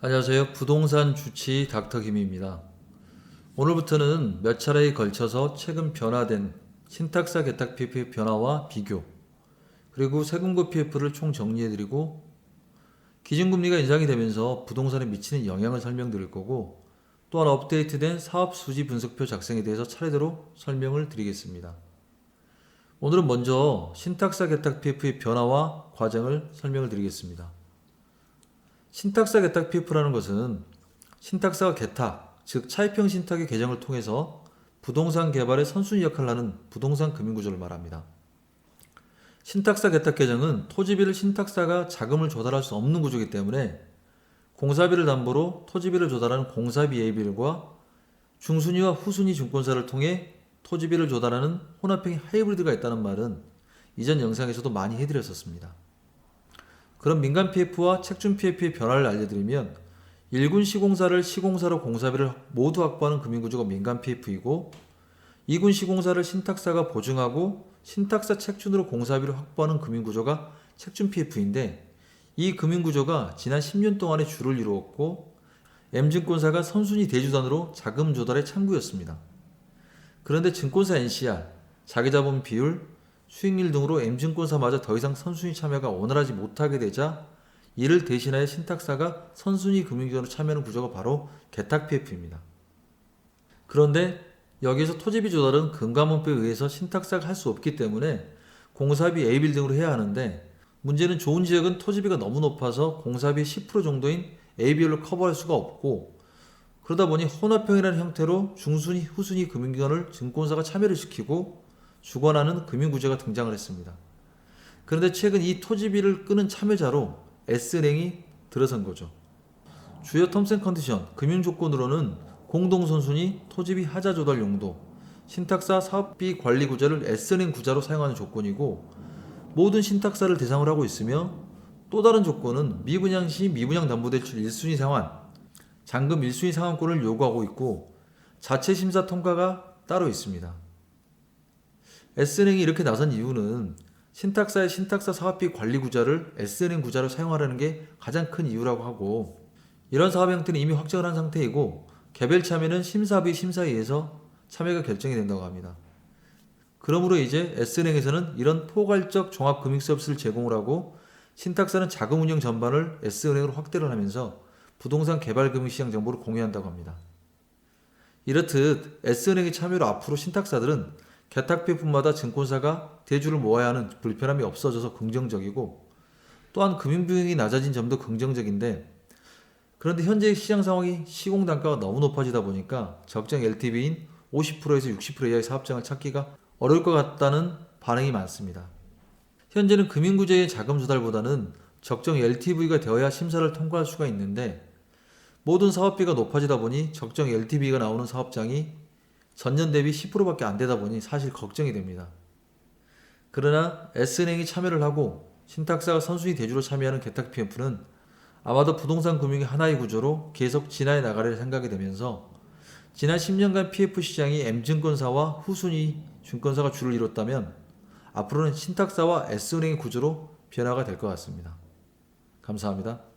안녕하세요. 부동산 주치 닥터 김입니다. 오늘부터는 몇 차례에 걸쳐서 최근 변화된 신탁사 개탁 PF의 변화와 비교, 그리고 세금고 PF를 총 정리해드리고 기준금리가 인상이 되면서 부동산에 미치는 영향을 설명드릴 거고 또한 업데이트된 사업 수지 분석표 작성에 대해서 차례대로 설명을 드리겠습니다. 오늘은 먼저 신탁사 개탁 PF의 변화와 과정을 설명을 드리겠습니다. 신탁사 개탁 PF라는 것은 신탁사가 개탁, 즉 차입형 신탁의 개정을 통해서 부동산 개발의 선순위 역할을 하는 부동산 금융구조를 말합니다. 신탁사 개탁 개정은 토지비를 신탁사가 자금을 조달할 수 없는 구조이기 때문에 공사비를 담보로 토지비를 조달하는 공사비 예비일과 중순위와 후순위 증권사를 통해 토지비를 조달하는 혼합형 하이브리드가 있다는 말은 이전 영상에서도 많이 해드렸었습니다. 그럼 민간 PF와 책준 PF의 변화를 알려드리면 1군 시공사를 시공사로 공사비를 모두 확보하는 금융구조가 민간 PF이고 2군 시공사를 신탁사가 보증하고 신탁사 책준으로 공사비를 확보하는 금융구조가 책준 PF인데 이 금융구조가 지난 10년 동안의 주를 이루었고 M증권사가 선순위 대주단으로 자금 조달의 창구였습니다. 그런데 증권사 NCR, 자기자본 비율, 수익률 등으로 M증권사마저 더 이상 선순위 참여가 원활하지 못하게 되자 이를 대신하여 신탁사가 선순위 금융기관으로 참여하는 구조가 바로 개탁 PF입니다. 그런데 여기서 토지비 조달은 금감원법에 의해서 신탁사가 할 수 없기 때문에 공사비 A빌 등으로 해야 하는데 문제는 좋은 지역은 토지비가 너무 높아서 공사비의 10% 정도인 A비율로 커버할 수가 없고 그러다 보니 혼합형이라는 형태로 중순위, 후순위 금융기관을 증권사가 참여를 시키고 주관하는 금융구조가 등장을 했습니다. 그런데 최근 이 토지비를 끄는 참여자로 S은행이 들어선 거죠. 주요 앤 컨디션, 금융 조건으로는 공동선순위, 토지비 하자 조달 용도, 신탁사 사업비 관리 구자를 S은행 구자로 사용하는 조건이고 모든 신탁사를 대상으로 하고 있으며 또 다른 조건은 미분양 시 미분양 담보대출 1순위 상환, 잔금 1순위 상환권을 요구하고 있고 자체 심사 통과가 따로 있습니다. S은행이 이렇게 나선 이유는 신탁사의 신탁사 사업비 관리 구자를 S은행 구자로 사용하려는 게 가장 큰 이유라고 하고 이런 사업 형태는 이미 확정을 한 상태이고 개별 참여는 심사비 심사위에서 참여가 결정이 된다고 합니다. 그러므로 이제 S은행에서는 이런 포괄적 종합 금융 서비스를 제공을 하고 신탁사는 자금 운영 전반을 S은행으로 확대를 하면서 부동산 개발 금융 시장 정보를 공유한다고 합니다. 이렇듯 S은행의 참여로 앞으로 신탁사들은 개탁 PF마다 증권사가 대주를 모아야 하는 불편함이 없어져서 긍정적이고 또한 금융 비용이 낮아진 점도 긍정적인데 그런데 현재 시장 상황이 시공 단가가 너무 높아지다 보니까 적정 LTV인 50%에서 60% 이하의 사업장을 찾기가 어려울 것 같다는 반응이 많습니다. 현재는 금융구조의 자금 조달보다는 적정 LTV가 되어야 심사를 통과할 수가 있는데 모든 사업비가 높아지다 보니 적정 LTV가 나오는 사업장이 전년 대비 10%밖에 안 되다 보니 사실 걱정이 됩니다. 그러나 S은행이 참여를 하고 신탁사가 선순위 대주로 참여하는 개탁 PF는 아마도 부동산 금융의 하나의 구조로 계속 진화해 나가리라 생각이 되면서 지난 10년간 PF 시장이 M증권사와 후순위 증권사가 주를 이뤘다면 앞으로는 신탁사와 S은행의 구조로 변화가 될 것 같습니다. 감사합니다.